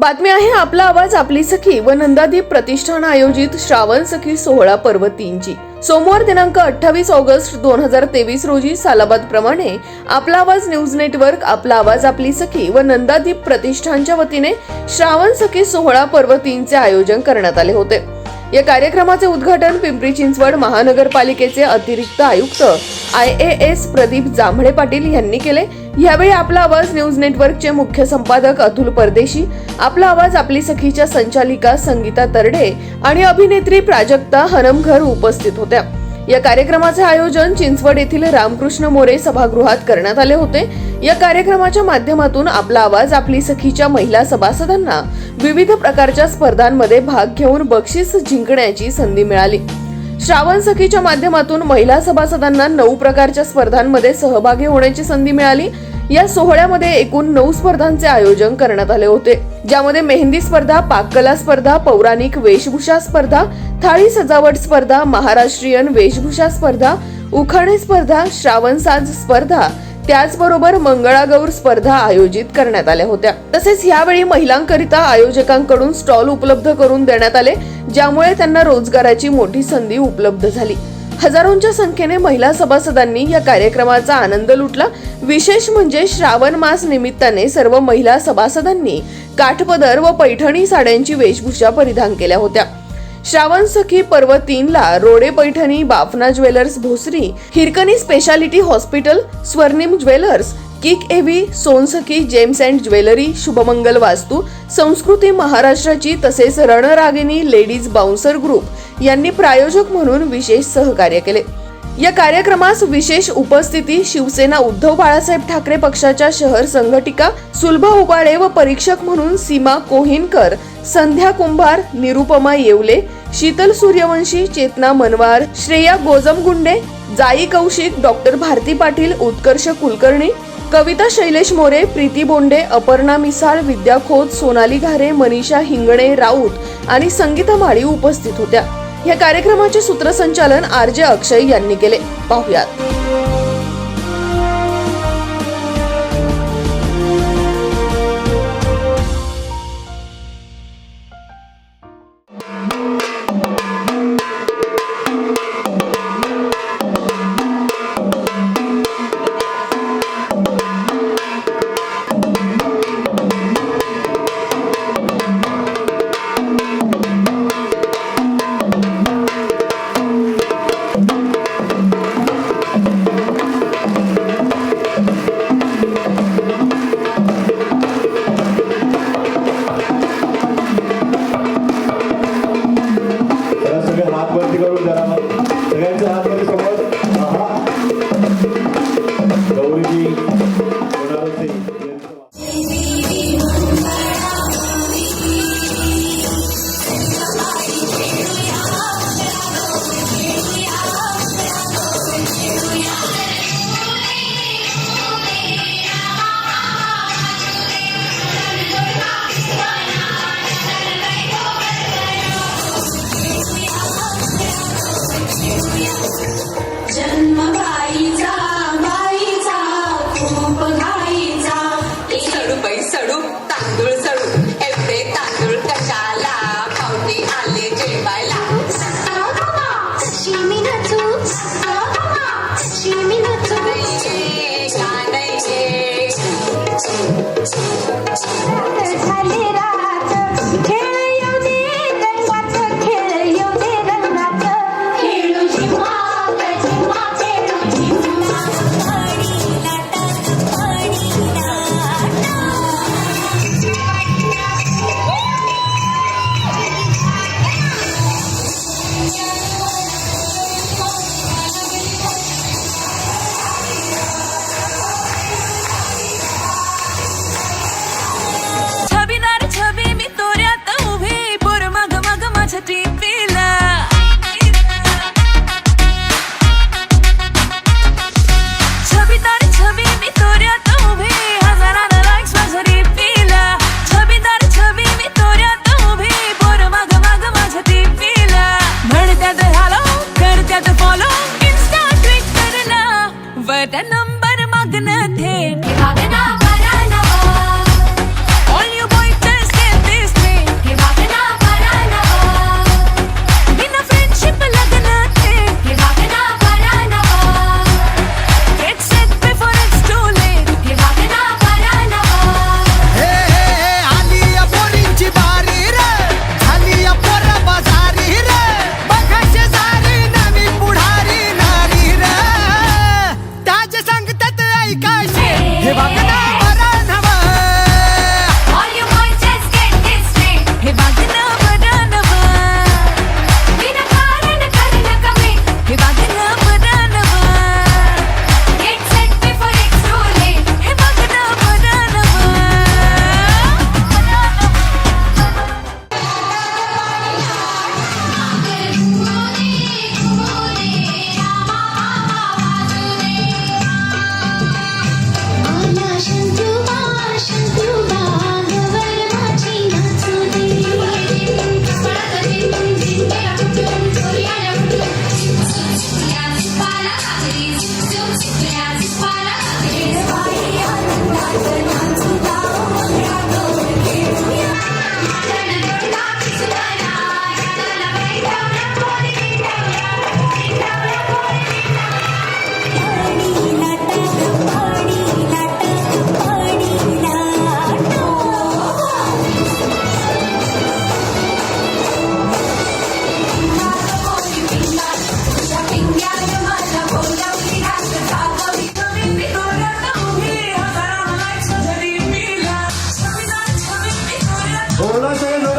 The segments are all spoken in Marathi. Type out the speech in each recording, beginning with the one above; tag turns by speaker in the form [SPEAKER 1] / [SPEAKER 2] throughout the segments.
[SPEAKER 1] बातमी आहे आपला आवाज आपली सखी व नंदादीप प्रतिष्ठान आयोजित श्रावण सखी सोहळा पर्व तीनची. सोमवार दिनांक अठ्ठावीस ऑगस्ट दोन हजार तेवीस रोजी सालाबाद प्रमाणे आपला आवाज न्यूज नेटवर्क आपला आवाज आपली सखी व नंदादीप प्रतिष्ठानच्या वतीने श्रावण सखी सोहळा पर्व तीनचे आयोजन करण्यात आले होते. या कार्यक्रमाचे उद्घाटन पिंपरी चिंचवड महानगरपालिकेचे अतिरिक्त आयुक्त I A S Pradeep Jambhale Patil यांनी केले. यावेळी आपला आवाज न्यूज नेटवर्कचे मुख्य संपादक अतुल परदेशी आपला आवाज आपली सखीच्या संचालिका संगीता तरडे आणि अभिनेत्री प्राजक्ता हनमघर उपस्थित होत्या. या कार्यक्रमाचे आयोजन चिंचवड येथील रामकृष्ण मोरे सभागृहात करण्यात आले होते. या कार्यक्रमाच्या माध्यमातून आपला आवाज आपली सखीच्या महिला सभासदांना विविध प्रकारच्या स्पर्धांमध्ये भाग घेऊन बक्षीस जिंकण्याची संधी मिळाली. श्रावण सखीच्या माध्यमातून महिला सभासदांना नऊ प्रकारच्या स्पर्धांमध्ये सहभागी होण्याची संधी मिळाली. या सोहळ्यामध्ये एकूण नऊ स्पर्धांचे आयोजन करण्यात आले होते ज्यामध्ये मेहंदी स्पर्धा पाककला स्पर्धा पौराणिक वेशभूषा स्पर्धा थाळी सजावट स्पर्धा महाराष्ट्रीयन वेशभूषा स्पर्धा उखाणे स्पर्धा श्रावण साज स्पर्धा त्याचबरोबर मंगळागौर स्पर्धा आयोजित करण्यात आल्या होत्या. तसेच यावेळी महिलांकरिता आयोजकांकडून स्टॉल उपलब्ध करून देण्यात आले ज्यामुळे त्यांना रोजगाराची मोठी संधी उपलब्ध झाली. हजारोंच्या संख्येने महिला सभासदांनी या कार्यक्रमाचा आनंद लुटला. विशेष म्हणजे श्रावण मास निमित्ताने सर्व महिला सभासदांनी काठपदर व पैठणी साड्यांची वेशभूषा परिधान केल्या होत्या. श्रावण सखी Parva तीनला Rode Paithani Bafna jewellers Bhosari Hirkani speciality hospital Swarnim jewellers kick एव्ही Sonsakhi gems and jewellery Shubhmangal Vastu Sanskruti महाराष्ट्राची तसेच रणरागिनी लेडीज बाउन्सर ग्रुप यांनी प्रायोजक म्हणून विशेष सहकार्य केले. या कार्यक्रमास विशेष उपस्थिती शिवसेना उद्धव बाळासाहेब ठाकरे पक्षाच्या शहर संघटिका सुलभा उबाळे व परीक्षक म्हणून सीमा कोहिनकर संध्या कुंभार निरुपमा येवले शीतल सूर्यवंशी चेतना मनवार श्रेया गोजमगुंडे जाई कौशिक डॉक्टर भारती पाटील उत्कर्ष कुलकर्णी कविता शैलेश मोरे प्रीती बोंडे अपर्णा मिसाळ विद्या खोत सोनाली घारे मनीषा हिंगणे राऊत आणि संगीता माळी उपस्थित होत्या. या कार्यक्रमाचे सूत्रसंचालन आर जे अक्षय यांनी केले. पाहुयात.
[SPEAKER 2] Hola, señor.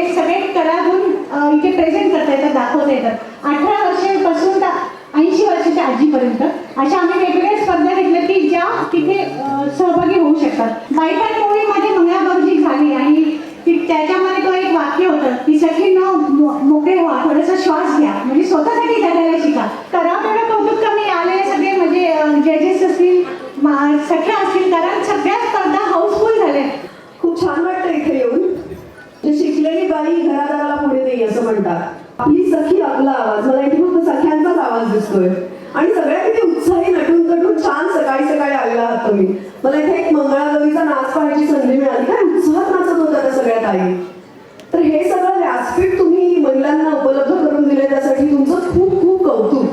[SPEAKER 2] हे सगळे कलागुण इथे प्रेझेंट करता येतात दाखवता येतात अठरा वर्षापासून ऐंशी वर्षाच्या आजीपर्यंत अशा आम्ही वेगवेगळ्या स्पर्धा घेतल्या की ज्या तिथे सहभागी होऊ शकतात. बायपण मूवीमध्ये मंगळागौरी झाली आणि त्याच्यामध्ये तो एक वाक्य होतं की सखी न मोकळे व्हा थोडासा श्वास घ्या. म्हणजे स्वतःसाठी जगायला शिका. करा तेवढं कौतुक कमी आलेले सगळे म्हणजे जजेस असतील सख्या असतील कारण सगळ्या स्पर्धा हाऊसफुल झाल्या
[SPEAKER 3] खूप छान वाटतं इथे येऊन जे शिकलेली बाई घरादाराला पुढे नाही असं म्हणतात आपली सखी आपला आवाज मला इथे फक्त सख्यांचाच नाचतोय आणि सगळ्या किती उत्साही नटून नटून छान सकाळी सकाळी आलेला आहात तुम्ही. मला इथे एक मंगळागौरीचा नाच पाहायची संधी मिळाली. काय उत्साहात नाचत होत्या त्या सगळ्या ताई? तर हे सगळं व्यासपीठ तुम्ही महिलांना उपलब्ध करून दिले त्यासाठी तुमचं खूप खूप कौतुक.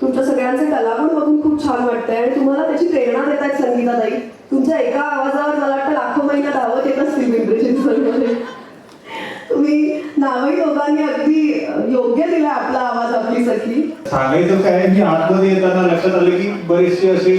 [SPEAKER 3] तुमच्या सगळ्यांचे कलागुण बघून खूप छान वाटतंय आणि तुम्हाला त्याची प्रेरणा देत आहेत संगीताताई. तुमच्या एका आवाजावर मला वाटतं लाखो महिना धावत येत असतील पिंपरी चिंचवडमध्ये तुम्ही नावही दोघांनी अगदी योग्य दिला आपला आवाज आपली सखी
[SPEAKER 4] सांगायचं काय मी आतमध्ये येताना लक्षात आलं की बरेचसे असे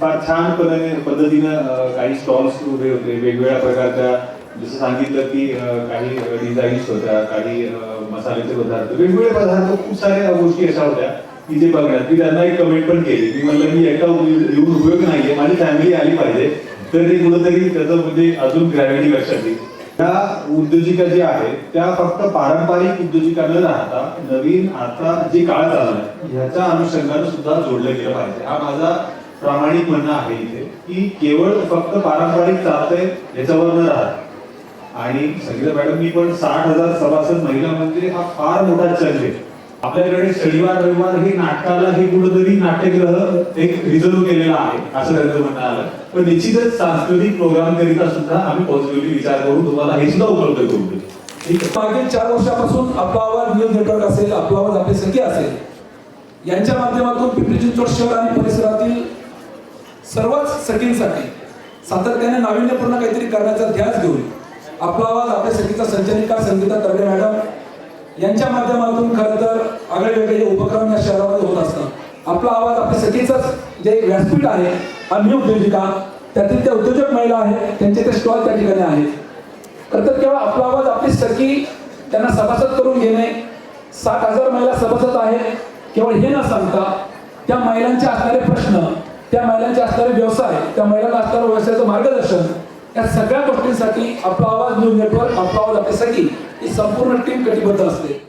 [SPEAKER 4] फार छान पद्धतीने पद्धतीनं काही स्टॉल्स उभे होते. वेगवेगळ्या प्रकारच्या जसं सांगितलं की काही डिझाईन्स होत्या काही मसाल्याचे पदार्थ. वेगवेगळे पदार्थ खूप साऱ्या गोष्टी अशा होत्या. की जे बघण्यात. मी त्यांना एक कमेंट पण केली. मी म्हणलं मी एका येऊन उपयोग नाहीये. माझी फॅमिली आली पाहिजे. तर ते कुठंतरी त्याचं म्हणजे अजून ग्रॅव्हिटी लक्षात येईल. त्या उद्योजिका ज्या आहेत त्या फक्त पारंपरिक उद्योजिका न राहता नवीन आता जे काळ चाललाय ह्याच्या अनुषंगाने सुद्धा जोडलं गेलं पाहिजे. हा माझा प्रामाणिक म्हणणं आहे इथे की केवळ फक्त पारंपरिक चालतंय याच्यावर न राहत आणि संगीता मॅडम मी पण साठ हजार सभासद महिला म्हणजे हा फार मोठा चंद आहे. आपल्याकडे शनिवार रविवार हे नाटकाला हे कुठंतरी नाट्यग्रह एक रिझर्व केलेला आहे असं त्यांचं म्हणणं आलं. पण निश्चितच सांस्कृतिक प्रोग्राम करिता सुद्धा आम्ही पॉझिटिव्हली विचार करू तुम्हाला हे सुद्धा उपलब्ध करू
[SPEAKER 5] मागील चार वर्षापासून आपला आवाज न्यूज नेटवर्क असेल आपला आवाज आपली सखी असेल. यांच्या माध्यमातून पिंपरी चिंचवड शहर आणि परिसरातील सर्वच सखींसाठी सातत्याने नाविन्यपूर्ण काहीतरी करण्याचा ध्यास घेऊन आपला आवाज आपल्या सखीचा संचालिका संगीता तरडे मॅडम यांच्या माध्यमातून खरं तर आगळे वेगळे उपक्रम या शहरामध्ये होत असतात. आपला आवाज आपल्या सखीचंच जे व्यासपीठ आहे अन्य उद्योजिका त्यातील त्या उद्योजक महिला आहेत त्यांचे ते स्टॉल त्या ठिकाणी आहेत. खरं तर केवळ आपला आवाज आपली सखी त्यांना सभासद करून घेणे सात हजार महिला सभासद आहेत केवळ हे न सांगता त्या महिलांचे असणारे प्रश्न त्या महिलांचे असणारे व्यवसाय त्या महिलांना असणारं व्यवसायाचं मार्गदर्शन या सगळ्या गोष्टींसाठी आपला आवाज न्यूज नेटवर्क आपला आवाज आपली ही संपूर्ण टीम कटिबद्ध असते.